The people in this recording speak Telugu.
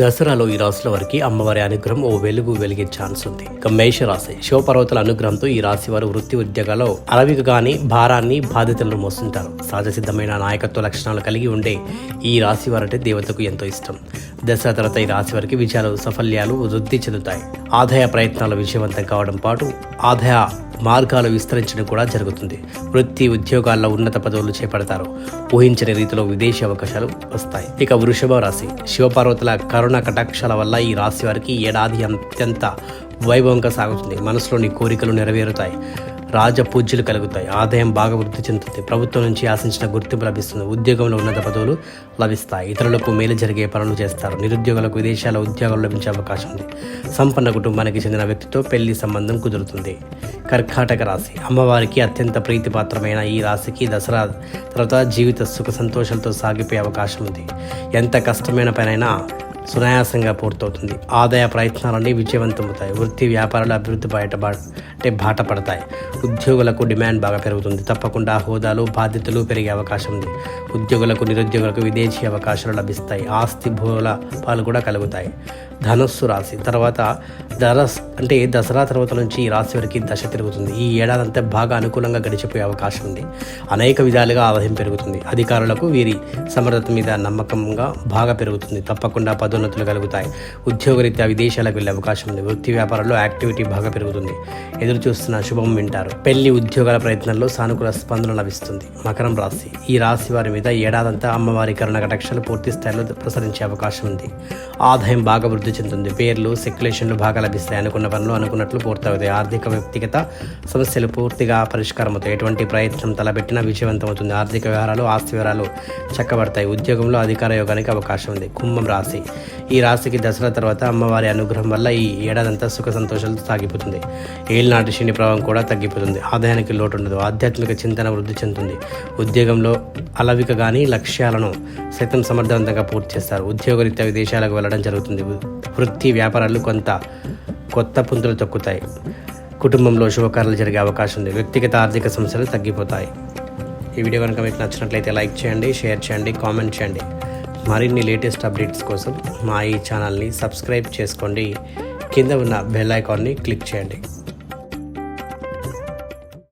దసరాలో ఈ రాశుల వారికి అమ్మవారి అనుగ్రహం ఓ వెలుగు వెలిగే ఛాన్స్ ఉంది. ఇక మేష రాశి అనుగ్రహంతో ఈ రాశి వారు వృత్తి ఉద్యోగాల్లో అరవిక గాని భారాన్ని బాధ్యతలను మోస్తుంటారు సహజ సిద్ధమైన నాయకత్వ లక్షణాలు కలిగి ఉండే ఈ రాశి వారంటే దేవతకు ఎంతో ఇష్టం. దసరా తర్వాత ఈ రాశి వారికి విజయాలు సఫల్యాలు వృద్ధి చెందుతాయి. ఆదాయ ప్రయత్నాలు విజయవంతం కావడం పాటు ఆదాయ మార్గాలు విస్తరించడం కూడా జరుగుతుంది. వృత్తి ఉద్యోగాల్లో ఉన్నత పదవులు చేపడతారు. ఊహించని రీతిలో విదేశీ అవకాశాలు వస్తాయి. ఇక వృషభ రాశి. శివపార్వతుల కరుణ కటాక్షాల వల్ల ఈ రాశి వారికి ఏడాది అత్యంత వైభవంగా సాగుతుంది. మనసులోని కోరికలు నెరవేరుతాయి. రాజపూజ్యులు కలుగుతాయి. ఆదాయం బాగా వృద్ధి చెందుతుంది. ప్రభుత్వం నుంచి ఆశించిన గుర్తింపు లభిస్తుంది. ఉద్యోగంలో ఉన్నత పదవులు లభిస్తాయి. ఇతరులకు మేలు జరిగే పనులు చేస్తారు. నిరుద్యోగులకు విదేశాల ఉద్యోగాలు లభించే అవకాశం ఉంది. సంపన్న కుటుంబానికి చెందిన వ్యక్తితో పెళ్ళి సంబంధం కుదురుతుంది. కర్కాటక రాశి. అమ్మవారికి అత్యంత ప్రీతిపాత్రమైన ఈ రాశికి దసరా తర్వాత జీవిత సుఖ సంతోషాలతో సాగిపోయే అవకాశం ఉంది. ఎంత కష్టమైన పనైనా సునాయాసంగా పూర్తవుతుంది. ఆదాయ ప్రయత్నాలన్నీ విజయవంతమవుతాయి. వృత్తి వ్యాపారాలు అభివృద్ధి బయట అంటే బాట పడతాయి. ఉద్యోగులకు డిమాండ్ బాగా పెరుగుతుంది. తప్పకుండా హోదాలు బాధ్యతలు పెరిగే అవకాశం ఉంది. ఉద్యోగులకు నిరుద్యోగులకు విదేశీ అవకాశాలు లభిస్తాయి. ఆస్తి భూల పాలు కూడా కలుగుతాయి. ధనుస్సు రాశి. తర్వాత దరస్ అంటే దసరా తర్వాత నుంచి ఈ రాశి వారికి దశ తిరుగుతుంది. ఈ ఏడాదంతా బాగా అనుకూలంగా గడిచిపోయే అవకాశం ఉంది. అనేక విధాలుగా ఆదాయం పెరుగుతుంది. అధికారులకు వీరి సమర్థత మీద నమ్మకంగా బాగా పెరుగుతుంది. తప్పకుండా పదోన్నతులు కలుగుతాయి. ఉద్యోగరీత్యా విదేశాలకు వెళ్ళే అవకాశం ఉంది. వృత్తి వ్యాపారంలో యాక్టివిటీ బాగా పెరుగుతుంది. ఎదురు చూస్తున్న శుభం వింటారు. పెళ్ళి ఉద్యోగాల ప్రయత్నంలో సానుకూల స్పందన లభిస్తుంది. మకరం రాశి. ఈ రాశి వారి మీద ఏడాదంతా అమ్మవారి కరుణ కటాక్షాలు పూర్తి స్థాయిలో ప్రసరించే అవకాశం ఉంది. ఆదాయం బాగా వృద్ధి చెందుతుంది. పేర్లు సెక్యులేషన్లు బాగా లభిస్తాయి. అనుకున్న పనులు అనుకున్నట్లు పూర్తవుతాయి. ఆర్థిక వ్యక్తిగత సమస్యలు పూర్తిగా పరిష్కారం అవుతాయి ఎటువంటి ప్రయత్నం తలబెట్టినా విజయవంతమవుతుంది. ఆర్థిక వ్యవహారాలు ఆస్తి వివరాలు చక్కబడతాయి. ఉద్యోగంలో అధికార యోగానికి అవకాశం ఉంది. కుంభం రాశి. ఈ రాశికి దసరా తర్వాత అమ్మవారి అనుగ్రహం వల్ల ఈ ఏడాదంతా సుఖ సంతోషాలతో సాగిపోతుంది. ఏలినాటి శని ప్రభావం కూడా తగ్గిపోతుంది. ఆదాయానికి లోటు ఉండదు. ఆధ్యాత్మిక చింతన వృద్ధి చెందుతుంది. ఉద్యోగంలో అలవిక కానీ లక్ష్యాలను సైతం సమర్థవంతంగా పూర్తి చేస్తారు. ఉద్యోగరీత్యా విదేశాలకు వెళ్ళడం జరుగుతుంది. వృత్తి వ్యాపారాలు కొంత కొత్త పుంతులు తొక్కుతాయి. కుటుంబంలో శుభకార్యాలు జరిగే అవకాశం ఉంది. వ్యక్తిగత ఆర్థిక సమస్యలు తగ్గిపోతాయి. ఈ వీడియో కనుక మీకు నచ్చినట్లయితే లైక్ చేయండి షేర్ చేయండి కామెంట్ చేయండి. మరిన్ని లేటెస్ట్ అప్డేట్స్ కోసం మా ఈ ఛానల్ని సబ్స్క్రైబ్ చేసుకోండి. కింద ఉన్న బెల్ ఐకాన్ని క్లిక్ చేయండి.